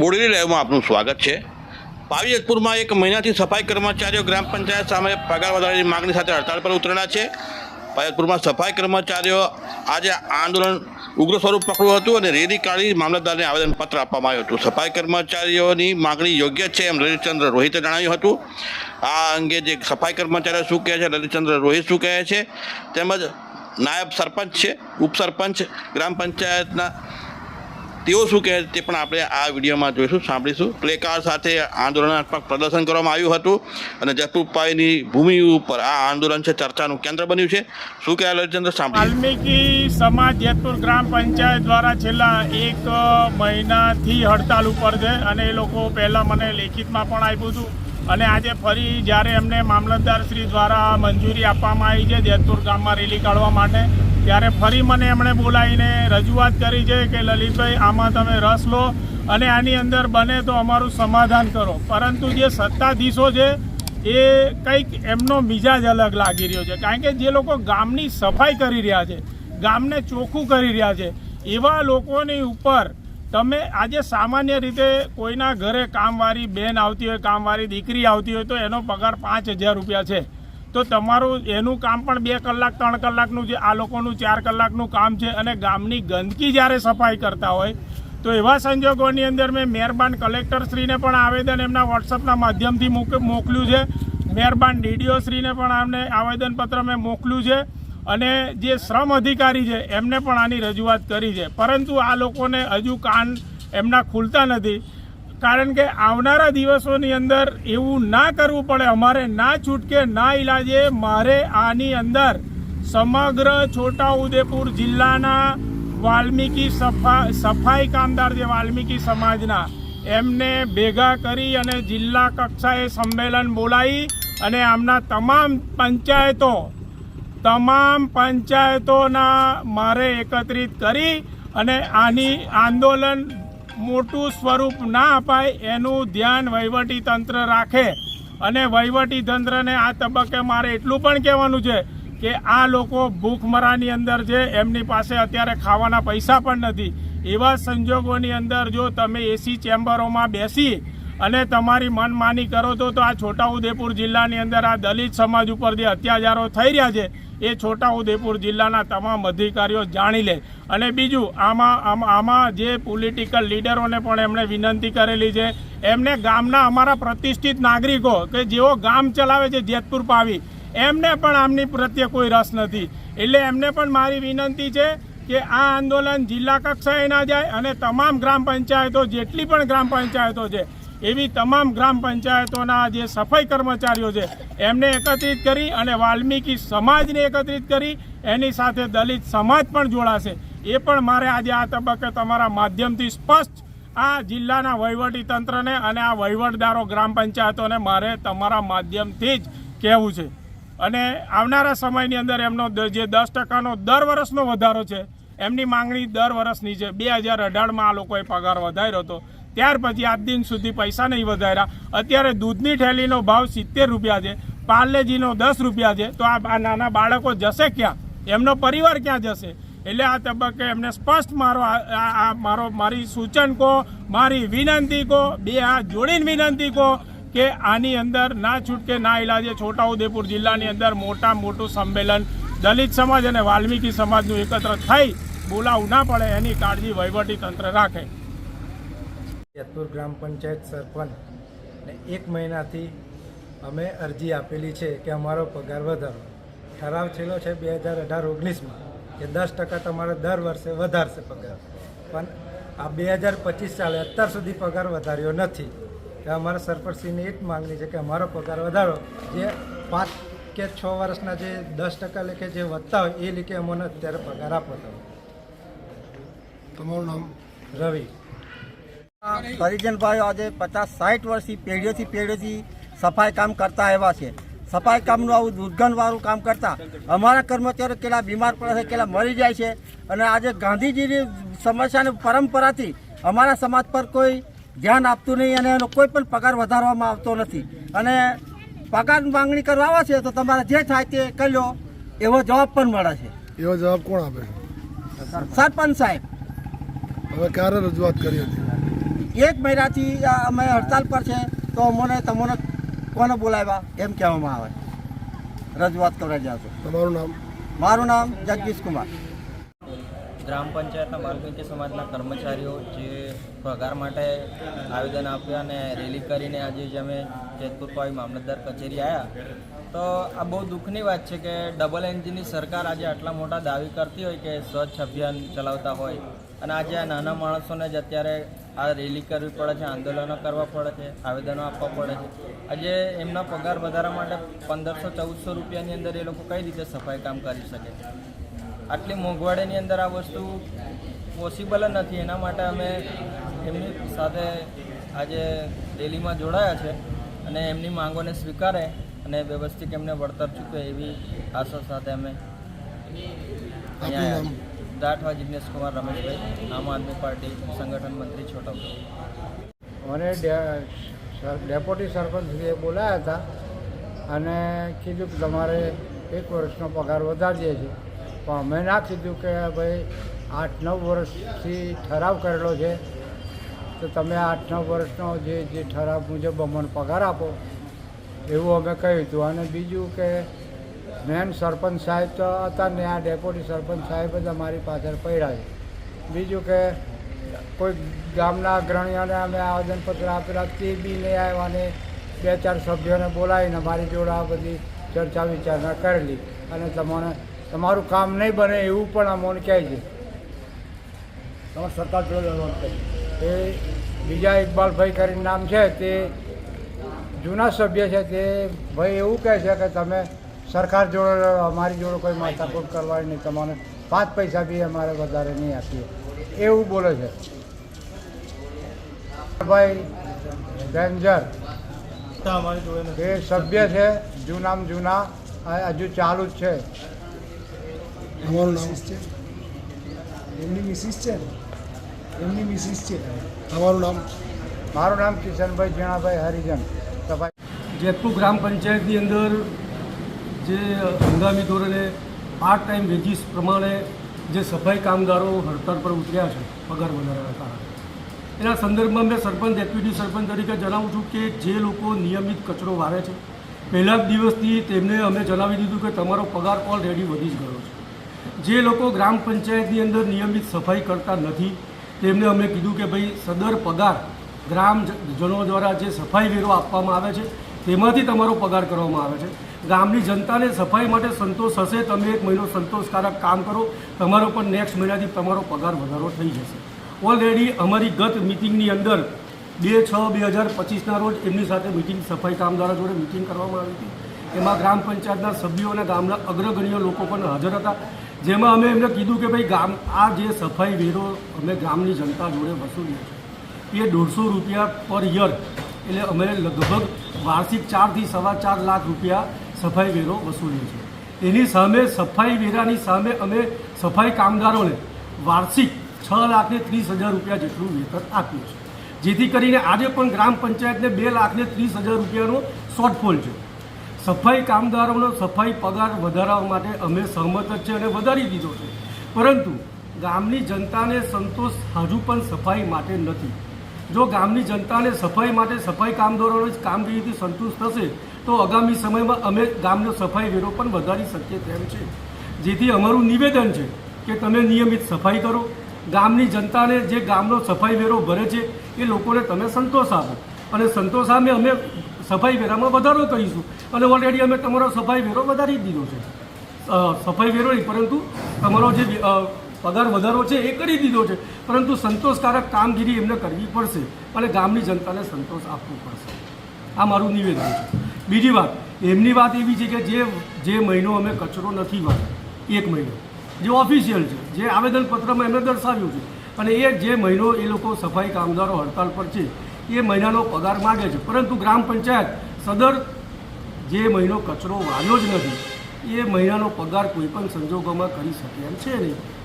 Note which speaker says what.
Speaker 1: બોડેલી લાઈવમાં આપનું સ્વાગત છે. પાવીજતપુરમાં એક મહિનાથી સફાઈ કર્મચારીઓ ગ્રામ પંચાયત સામે પગાર વધારાની માગણી સાથે હડતાળ પર ઉતરેલા છે. પાવીજતપુરમાં સફાઈ કર્મચારીઓ આજે આંદોલન ઉગ્ર સ્વરૂપ પકડ્યું હતું અને રેલી કાઢી મામલતદારને આવેદનપત્ર આપવામાં આવ્યું હતું. સફાઈ કર્મચારીઓની માગણી યોગ્ય છે એમ લલિતચંદ્ર રોહિતે જણાવ્યું હતું. આ અંગે જે સફાઈ કર્મચારીઓ શું કહે છે, લલિતચંદ્ર રોહિત શું કહે છે, તેમજ નાયબ સરપંચ છે, ઉપસરપંચ, ગ્રામ પંચાયતના તેઓ શું કહે તે પણ આપણે આ વિડીયોમાં જોઈશું, સાંભળીશું. પ્લેકાર્ડ સાથે આંદોલનાત્મક પ્રદર્શન કરવામાં આવ્યું હતું અને જતુભાઈની ભૂમિ ઉપર આ આંદોલન છે, ચર્ચાનું કેન્દ્ર બન્યું છે. શું કહે લલિતચંદ્ર સાંભળીએ.
Speaker 2: વાલ્મીકી સમાજ જેતપુર ગ્રામ પંચાયત દ્વારા છેલ્લા એક મહિનાથી હડતાલ ઉપર છે અને એ લોકો પહેલાં મને લેખિતમાં પણ આપ્યું હતું. અને આજે ફરી જ્યારે એમને મામલતદાર શ્રી દ્વારા મંજૂરી આપવામાં આવી છે, જેતપુર ગામમાં રેલી કાઢવા માટે. ત્યારે ફરી મને એમણે બોલાવીને રજૂઆત કરી છે કે, લલિતભાઈ, આમાં તમે રસ લો અને આની અંદર બને તો અમારું સમાધાન કરો. પરંતુ જે સત્તાધીશો છે, એ કંઈક એમનો મિજાજ અલગ લાગી રહ્યો છે. કારણ કે જે લોકો ગામની સફાઈ કરી રહ્યા છે, ગામને ચોખ્ખું કરી રહ્યા છે, એવા લોકોની ઉપર તમે આજે સામાન્ય રીતે કોઈના ઘરે કામવાળી બેન આવતી હોય, કામવાળી દીકરી આવતી હોય, તો એનો પગાર પાંચ હજાર રૂપિયા છે. તો તમારું એનું કામ પણ બે કલાક, ત્રણ કલાકનું છે, આ લોકોનું ચાર કલાકનું કામ છે અને ગામની ગંદકી જ્યારે સફાઈ કરતા હોય, તો એવા સંજોગોની અંદર મેં મહેરબાન કલેક્ટરશ્રીને પણ આવેદન એમના વોટ્સઅપના માધ્યમથી મોક- મોકલ્યું છે. મહેરબાન ડીડીઓ શ્રીને પણ આમને આવેદનપત્ર મેં મોકલ્યું છે અને જે શ્રમ અધિકારી છે એમને પણ આની રજૂઆત કરી છે. પરંતુ આ લોકોને હજુ કાન એમના ખુલતા નથી. કારણ કે આવનારા દિવસોની અંદર એવું ના કરવું પડે, અમારે ના છૂટકે ના ઈલાજે મારે આની અંદર સમગ્ર છોટાઉદેપુર જિલ્લાના વાલ્મીકી સફા, સફાઈ કામદાર જે વાલ્મીકી સમાજના, એમને ભેગા કરી અને જિલ્લા કક્ષાએ સંમેલન બોલાવી અને આમના તમામ પંચાયતો, તમામ પંચાયતોના મારે એકત્રિત કરી અને આની આંદોલન મોટું સ્વરૂપ ના અપાય એનું ધ્યાન વહીવટી તંત્ર રાખે. અને વહીવટી તંત્રને આ તબક્કે મારે એટલું પણ કહેવાનું છે કે આ લોકો ભૂખમરાની અંદર છે, એમની પાસે અત્યારે ખાવાના પૈસા પણ નથી. એવા સંજોગોની અંદર જો તમે એસી ચેમ્બરોમાં બેસી અને તમારી મનમાની કરો તો આ છોટાઉદેપુર જિલ્લાની અંદર આ દલિત સમાજ ઉપર જે અત્યાચારો થઈ રહ્યા છે એ છોટાઉદેપુર જિલ્લાના તમામ અધિકારીઓ જાણી લે. અને બીજું, આમાં, આમ- જે પોલિટિકલ લીડરોને પણ એમણે વિનંતી કરેલી છે, એમને ગામના અમારા પ્રતિષ્ઠિત નાગરિકો કે જેઓ ગામ ચલાવે છે જેતપુર પાવી, એમને પણ આમની પ્રત્યે કોઈ રસ નથી. એટલે એમને પણ મારી વિનંતી છે કે આ આંદોલન જિલ્લા કક્ષાએ ના જાય અને તમામ ગ્રામ પંચાયતો, જેટલી પણ ગ્રામ પંચાયતો છે એવી તમામ ગ્રામ પંચાયતોના જે સફાઈ કર્મચારીઓ છે, એમને એકત્રિત કરી અને વાલ્મીકી સમાજને એકત્રિત કરી, એની સાથે દલિત સમાજ પણ જોડાશે. એ પણ મારે આજે આ તબક્કે તમારા માધ્યમથી સ્પષ્ટ આ જિલ્લાના વહીવટી તંત્રને અને આ વહીવટદારો ગ્રામ પંચાયતોને મારે તમારા માધ્યમથી જ કહેવું છે. અને આવનારા સમયની અંદર એમનો જે દસ ટકાનો દર વર્ષનો વધારો છે, એમની માંગણી દર વર્ષની છે. બે હજાર અઢારમાં આ લોકોએ પગાર વધાર્યો હતો. ત્યાર પછી આજ દિન સુધી પૈસા નહીં વધાર્યા. અત્યારે દૂધની ઠેલીનો ભાવ સિત્તેર રૂપિયા છે, પાર્લેજીનો દસ રૂપિયા છે. તો આ નાના બાળકો જશે ક્યાં? એમનો પરિવાર ક્યાં જશે? એટલે આ તબક્કે એમને સ્પષ્ટ મારો આ મારો, મારી સૂચન કહો, મારી વિનંતી કહો, બે હાથ જોડીને વિનંતી કહો કે આની અંદર ના છૂટકે ના ઇલાજે છોટાઉદેપુર જિલ્લાની અંદર મોટા મોટું સંમેલન દલિત સમાજ અને વાલ્મીકી સમાજનું એકત્ર થઈ બોલાવું ના પડે એની કાળજી વહીવટી તંત્ર રાખે.
Speaker 3: જેતપુર ગ્રામ પંચાયત સરપંચ ને એક મહિનાથી અમે અરજી આપેલી છે કે અમારો પગાર વધારો. ઠરાવ છેલ્લો છે બે હજાર અઢાર ઓગણીસમાં કે દસ ટકા તમારે દર વર્ષે વધારશે પગાર. પણ આ બે હજાર પચીસ ચાલે અત્યાર સુધી પગાર વધાર્યો નથી. તો અમારા સરપંચશ્રીની એ જ માગણી છે કે અમારો પગાર વધારો. જે પાંચ કે છ વર્ષના જે દસ ટકા લેખે જે વધતા હોય એ લેખે અમને અત્યારે પગાર આપો તમે.
Speaker 4: તમારું નામ?
Speaker 3: રવિ.
Speaker 5: હરિજન ભાઈઓ આજે પચાસ સાઠ વર્ષથી પેઢીઓથી પેઢીઓથી સફાઈ કામ કરતા આવ્યા છે. સફાઈ કામનું આવું દુર્ગંધવાળું કામ કરતા અમારા કર્મચારીઓ કેટલા બીમાર પડે છે કેટલા મરી જાય છે અને આજે ગાંધીજીની સમસ્યાની પરંપરાથી અમારા સમાજ પર કોઈ ધ્યાન આપતું નહીં અને એનો કોઈ પણ પગાર વધારવામાં આવતો નથી. અને પગાર માંગણી કરવા આવે છે તો તમારે જે થાય તે કરી લો એવો જવાબ પણ મળે છે.
Speaker 4: એવો જવાબ કોણ આપે?
Speaker 5: સરપંચ સાહેબ.
Speaker 4: હવે ક્યારે રજૂઆત કરી હતી?
Speaker 5: એક મહિનાથી અમે હડતાલ પર છે તો અમને તમને કોને બોલાવ્યા? એમ કહેવામાં આવે. રજૂઆત કરવા છું.
Speaker 4: તમારું નામ?
Speaker 5: મારું નામ જગદીશ કુમાર.
Speaker 6: ગ્રામ પંચાયતના વાલ્મીકી સમાજના કર્મચારીઓ જે પગાર માટે આવેદન આપ્યા અને રેલી કરીને આજે જ અમે જેતપુર પાવી મામલતદાર કચેરી આવ્યા તો આ બહુ દુઃખની વાત છે કે ડબલ એન્જિનની સરકાર આજે આટલા મોટા દાવી કરતી હોય કે સ્વચ્છ અભિયાન ચલાવતા હોય. અને આજે આ નાના માણસોને જ અત્યારે આ રેલી કરવી પડે છે આંદોલનો કરવા પડે છે આવેદનો આપવા પડે છે. આજે એમના પગાર વધારા માટે પંદરસો ચૌદસો રૂપિયાની અંદર એ લોકો કઈ રીતે સફાઈ કામ કરી શકે? આટલી મોંઘવાડીની અંદર આ વસ્તુ પોસિબલ જ નથી. એના માટે અમે એમની સાથે આજે રેલીમાં જોડાયા છે અને એમની માંગોને સ્વીકારે અને વ્યવસ્થિત એમને વળતર ચૂકે એવી આશા સાથે અમે અહીંયા. દાઠવા જિજ્ઞેશ કુમાર રમેશભાઈ, આમ આદમી પાર્ટી સંગઠન મંત્રી છોટાઉ
Speaker 7: મને ડેપ્યુટી સરપંચશ્રીએ બોલાયા હતા અને કીધું કે તમારે એક વર્ષનો પગાર વધારીએ છીએ. પણ અમે ના કીધું કે ભાઈ આઠ નવ વર્ષથી ઠરાવ કરેલો છે. તો તમે આઠ નવ વર્ષનો જે જે ઠરાવ મુજબ અમને પગાર આપો. એવું અમે કહ્યું હતું. અને બીજું કે મેન સરપંચ સાહેબ તો હતા ને આ ડેપ્યુટી સરપંચ સાહેબ જ અમારી પાછળ પડ્યા છે. બીજું કે કોઈ ગામના અગ્રણીઓને અમે આવેદનપત્ર આપેલા તે બી લઈ આવ્યા અને બે ચાર સભ્યોને બોલાવીને મારી જોડે આ બધી ચર્ચા વિચારણા કરેલી. અને તમને તમારું કામ નહીં બને એવું પણ અમોને કહે છે.
Speaker 5: તમારે સરકાર જોડે
Speaker 7: એ બીજા ઇકબાલભાઈ કરીને નામ છે તે જૂના સભ્ય છે તે ભાઈ એવું કહે છે કે તમે સરકાર જોડે અમારી જોડે કોઈ માથાકૂટ કરવાની નહીં. તમારે પાંચ પૈસા બી અમારે વધારે નહીં આપીએ. એવું બોલે છે. ભાઈ ડેન્જર એ સભ્ય છે જૂનામ જૂના આ હજુ ચાલુ જ છે.
Speaker 4: અમારું નામ
Speaker 3: એમની મિસિસ છે? એમની મિસિસ છે?
Speaker 4: તમારું નામ?
Speaker 7: મારું નામ કિશનભાઈ જીણાભાઈ હરિજન. સભાઈ
Speaker 8: જેતપુર ગ્રામ પંચાયતની અંદર જે હંગામી ધોરણે પાર્ટ ટાઈમ વેજીસ પ્રમાણે જે સફાઈ કામદારો હડતાળ પર ઉતર્યા છે, પગાર વધારાના કારણે. એના સંદર્ભમાં મેં સરપંચ, ડેપ્યુટી સરપંચ તરીકે જણાવું છું કે જે લોકો નિયમિત કચરો વારે છે, પહેલા જ દિવસથી તેમને અમે જણાવી દીધું કે તમારો પગાર ઓલરેડી વધી જ ગયો છે. જે લોકો ગ્રામ પંચાયતની અંદર નિયમિત સફાઈ કરતા નથી, તેમને અમે કીધું કે ભાઈ સદર પગાર ગ્રામજનો દ્વારા જે સફાઈ વેરો આપવામાં આવે છે તેમાંથી તમારો પગાર કરવામાં આવે છે. ગામની જનતાને સફાઈ માટે સંતોષ હશે, તમે એક મહિનો સંતોષકારક કામ કરો, તમારો પણ નેક્સ્ટ મહિનાથી તમારો પગાર વધારો થઈ જશે. ઓલરેડી અમારી ગત મિટિંગની અંદર બે છ બે હજાર પચીસના રોજ એમની સાથે મિટિંગ સફાઈ કામદારો જોડે મિટિંગ કરવામાં આવી હતી. એમાં ગ્રામ પંચાયતના સભ્યો અને ગામના અગ્રગણ્ય લોકો પણ હાજર હતા. જેમાં અમે એમને કીધું કે ભાઈ, ગામ, આ જે સફાઈ વેરો અમે ગામની જનતા જોડે વસૂલીએ છીએ. એ દોઢસો રૂપિયા પર યર એટલે અમે લગભગ વાર્ષિક ચારથી સવા ચાર લાખ રૂપિયા સફાઈ વેરો વસૂલીએ છીએ. એની સામે સફાઈ વેરાની સામે અમે સફાઈ કામદારોને વાર્ષિક છ લાખને ત્રીસ હજાર રૂપિયા જેટલું વેતન આપ્યું છે જેથી કરીને આજે પણ ગ્રામ પંચાયતને બે લાખને ત્રીસ હજાર રૂપિયાનો શોર્ટફોલ છે. સફાઈ કામદારોનો સફાઈ પગાર વધારવા માટે અમે સહમત જ છે અને વધારી દીધો છે. પરંતુ ગામની જનતાને સંતોષ હજુ પણ સફાઈ માટે નથી. જો ગામની જનતાને સફાઈ માટે સફાઈ કામદારોની કામગીરીથી સંતુષ્ટ થશે, તો આગામી સમયમાં અમે ગામનો સફાઈ વેરો પણ વધારી શકીએ તેમ છે. જેથી અમારું નિવેદન છે કે તમે નિયમિત સફાઈ કરો. ગામની જનતાને જે ગામનો સફાઈ વેરો ભરે છે, એ લોકોને તમે સંતોષ આપો. અને સંતોષ સામે અમે સફાઈ વેરામાં વધારો કરીશું. અને ઓલરેડી અમે તમારો સફાઈ વેરો વધારી દીધો છે. સફાઈ વેરો નહીં, પરંતુ તમારો જે પગાર વધારો છે, એ કરી દીધો છે. પરંતુ સંતોષકારક કામગીરી એમને કરવી પડશે અને ગામની જનતાને સંતોષ આપવો પડશે. આ મારું નિવેદન છે. બીજી વાત, એમની વાત એવી છે કે જે જે મહિનો અમે કચરો નથી વાળ્યો એક મહિનો, જે ઓફિશિયલ છે, જે આવેદનપત્રમાં એમને દર્શાવ્યું છે. અને એ જે મહિનો એ લોકો સફાઈ કામદારો હડતાલ પર છે, એ મહિનાનો પગાર માગે છે. પરંતુ ગ્રામ પંચાયત સદર જે મહિનો કચરો વાળ્યો જ નથી, એ મહિનાનો પગાર કોઈ પણ સંજોગોમાં કરી શકે એમ છે નહીં.